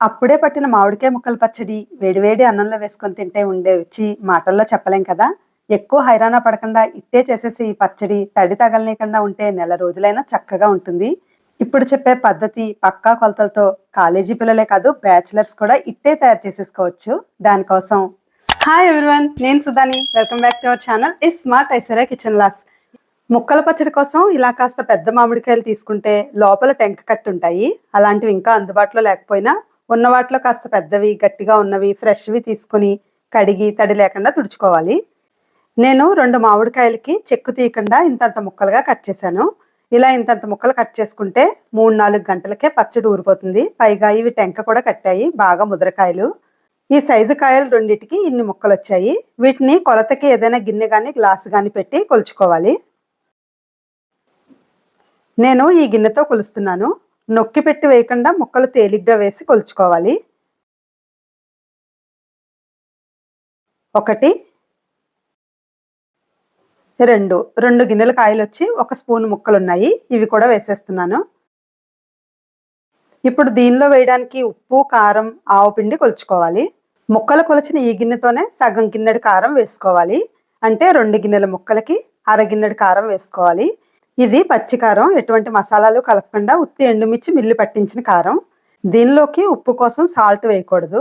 అప్పుడే పట్టిన మామిడికాయ ముక్కల పచ్చడి వేడివేడి అన్నంలో వేసుకొని తింటే ఉండే రుచి మాటల్లో చెప్పలేం కదా? ఎక్కువ హైరాణ పడకుండా ఇట్టే చేసేసి ఈ పచ్చడి తడి తగలనీయకుండా ఉంటే నెల రోజులైనా చక్కగా ఉంటుంది. ఇప్పుడు చెప్పే పద్ధతి పక్కా కొలతలతో కాలేజీ పిల్లలే కాదు బ్యాచిలర్స్ కూడా ఇట్టే తయారు చేసేసుకోవచ్చు. దానికోసం. హాయ్ ఎవ్రీవన్ నేను సుధాని. Welcome back to our channel. Is smart ఐసరా kitchen లాక్స్ ముక్కల పచ్చడి కోసం ఇలా కాస్త పెద్ద మామిడికాయలు తీసుకుంటే లోపల టెంక కట్టు ఉంటాయి అలాంటివి ఇంకా అందుబాటులో లేకపోయినా ఉన్న వాటిలో కాస్త పెద్దవి గట్టిగా ఉన్నవి ఫ్రెష్వి తీసుకుని కడిగి తడి లేకుండా తుడుచుకోవాలి. నేను రెండు మామిడికాయలకి చెక్కు తీయకుండా ఇంతంత ముక్కలుగా కట్ చేశాను. ఇలా ఇంతంత ముక్కలు కట్ చేసుకుంటే మూడు నాలుగు గంటలకే పచ్చడి ఊరిపోతుంది. పైగా ఇవి టెంక కూడా కట్టాయి బాగా ముద్రకాయలు. ఈ సైజు కాయలు రెండింటికి ఇన్ని ముక్కలు వచ్చాయి వీటిని కొలతకి ఏదైనా గిన్నె కానీ గ్లాసు కానీ పెట్టి కొలుచుకోవాలి. నేను ఈ గిన్నెతో కొలుస్తున్నాను. నొక్కి పెట్టి వేయకుండా ముక్కలు తేలిగ్గా వేసి కొలుచుకోవాలి. ఒకటి రెండు. రెండు గిన్నెల కాయలు వచ్చి ఒక స్పూన్ ముక్కలు ఉన్నాయి ఇవి కూడా వేసేస్తున్నాను. ఇప్పుడు దీనిలో వేయడానికి ఉప్పు కారం ఆవు పిండి కొలుచుకోవాలి. ముక్కలు కొలిచిన ఈ గిన్నెతోనే సగం గిన్నెడు కారం వేసుకోవాలి. అంటే రెండు గిన్నెల ముక్కలకి అర గిన్నెడు కారం వేసుకోవాలి. ఇది పచ్చి కారం ఎటువంటి మసాలాలు కలపకుండా ఉత్తి ఎండుమిర్చి మిల్లి పట్టించిన కారం. దీనిలోకి ఉప్పు కోసం సాల్ట్ వేయకూడదు.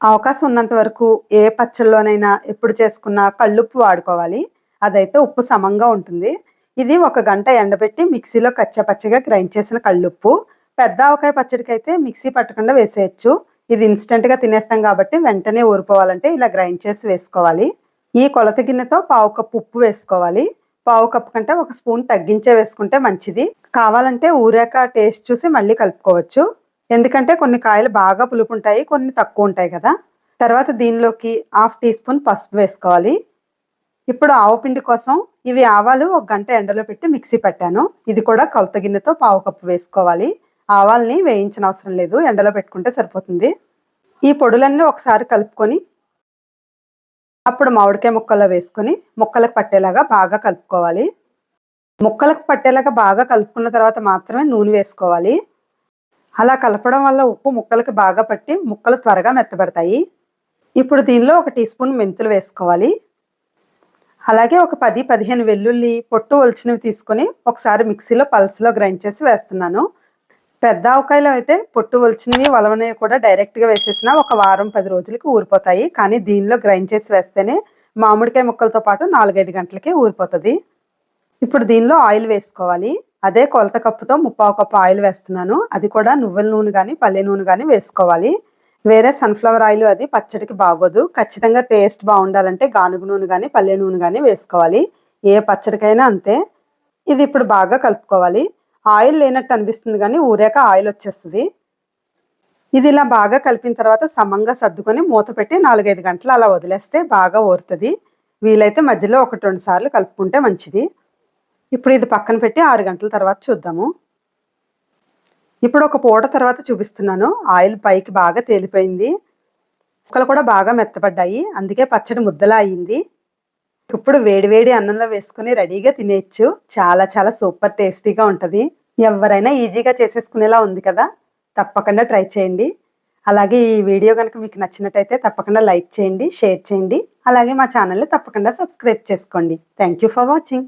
అవకాశం ఉన్నంత వరకు ఏ పచ్చళ్ళలోనైనా ఎప్పుడు చేసుకున్నా కళ్ళుప్పు వాడుకోవాలి. అదైతే ఉప్పు సమంగా ఉంటుంది. ఇది ఒక గంట ఎండబెట్టి మిక్సీలో కచ్చపచ్చగా గ్రైండ్ చేసిన కళ్ళుప్పు. పెద్ద ఆవకాయ పచ్చడికి అయితే మిక్సీ పట్టకుండా వేసేయచ్చు. ఇది ఇన్స్టెంట్గా తినేస్తాం కాబట్టి వెంటనే ఊరిపోవాలంటే ఇలా గ్రైండ్ చేసి వేసుకోవాలి. ఈ కొలత గిన్నెతో పావు కప్పు ఉప్పు వేసుకోవాలి. పావు కప్పు కంటే ఒక స్పూన్ తగ్గించే వేసుకుంటే మంచిది. కావాలంటే ఊరాక టేస్ట్ చూసి మళ్ళీ కలుపుకోవచ్చు. ఎందుకంటే కొన్ని కాయలు బాగా పులుపు ఉంటాయి కొన్ని తక్కువ ఉంటాయి కదా. తర్వాత దీనిలోకి హాఫ్ టీ స్పూన్ పసుపు వేసుకోవాలి. ఇప్పుడు ఆవు పిండి కోసం ఇవి ఆవాలు ఒక గంట ఎండలో పెట్టి మిక్సీ పెట్టాను. ఇది కూడా కొలత గిన్నెతో పావు కప్పు వేసుకోవాలి. ఆవాల్ని వేయించిన అవసరం లేదు ఎండలో పెట్టుకుంటే సరిపోతుంది. ఈ పొడులన్నీ ఒకసారి కలుపుకొని అప్పుడు మామిడికాయ ముక్కల్లో వేసుకొని ముక్కలకు పట్టేలాగా బాగా కలుపుకోవాలి. ముక్కలకు పట్టేలాగా బాగా కలుపుకున్న తర్వాత మాత్రమే నూనె వేసుకోవాలి. అలా కలపడం వల్ల ఉప్పు ముక్కలకి బాగా పట్టి ముక్కలు త్వరగా మెత్తబడతాయి. ఇప్పుడు దీనిలో ఒక టీ స్పూన్ మెంతులు వేసుకోవాలి. అలాగే ఒక పది పదిహేను వెల్లుల్లి పొట్టు ఒలిచినవి తీసుకొని ఒకసారి మిక్సీలో పల్స్లో గ్రైండ్ చేసి వేస్తున్నాను. పెద్ద ఆవకాయలు అయితే పొట్టు ఒలిచినవి వలవనవి కూడా డైరెక్ట్గా వేసేసిన ఒక వారం పది రోజులకి ఊరిపోతాయి. కానీ దీనిలో గ్రైండ్ చేసి వేస్తేనే మామిడికాయ ముక్కలతో పాటు నాలుగైదు గంటలకే ఊరిపోతుంది. ఇప్పుడు దీనిలో ఆయిల్ వేసుకోవాలి. అదే కొలత కప్పుతో ముప్పావు కప్పు ఆయిల్ వేస్తున్నాను. అది కూడా నువ్వుల నూనె కానీ పల్లె నూనె కానీ వేసుకోవాలి. వేరే సన్ఫ్లవర్ ఆయిల్ అది పచ్చడికి బాగోదు. ఖచ్చితంగా టేస్ట్ బాగుండాలంటే గానుగు నూనె కానీ పల్లె నూనె కానీ వేసుకోవాలి. ఏ పచ్చడికైనా అంతే. ఇది ఇప్పుడు బాగా కలుపుకోవాలి. ఆయిల్ లేనట్టు అనిపిస్తుంది కానీ ఊరాక ఆయిల్ వచ్చేస్తుంది. ఇది ఇలా బాగా కలిపిన తర్వాత సమంగా సర్దుకొని మూత పెట్టి నాలుగైదు గంటలు అలా వదిలేస్తే బాగా ఊరుతుంది. వీలైతే మధ్యలో ఒకటి రెండు సార్లు కలుపుకుంటే మంచిది. ఇప్పుడు ఇది పక్కన పెట్టి ఆరు గంటల తర్వాత చూద్దాము. ఇప్పుడు ఒక పూట తర్వాత చూపిస్తున్నాను. ఆయిల్ పైకి బాగా తేలిపోయింది. ముక్కలు కూడా బాగా మెత్తపడ్డాయి అందుకే పచ్చడి ముద్దలా అయింది. ఇప్పుడు వేడివేడి అన్నంలో వేసుకుని రెడీగా తినేయచ్చు. చాలా చాలా సూపర్ టేస్టీగా ఉంటుంది. ఎవరైనా ఈజీగా చేసేసుకునేలా ఉంది కదా? తప్పకుండా ట్రై చేయండి. అలాగే ఈ వీడియో కనుక మీకు నచ్చినట్టయితే తప్పకుండా లైక్ చేయండి షేర్ చేయండి. అలాగే మా ఛానల్ని తప్పకుండా సబ్స్క్రైబ్ చేసుకోండి. Thank you for watching.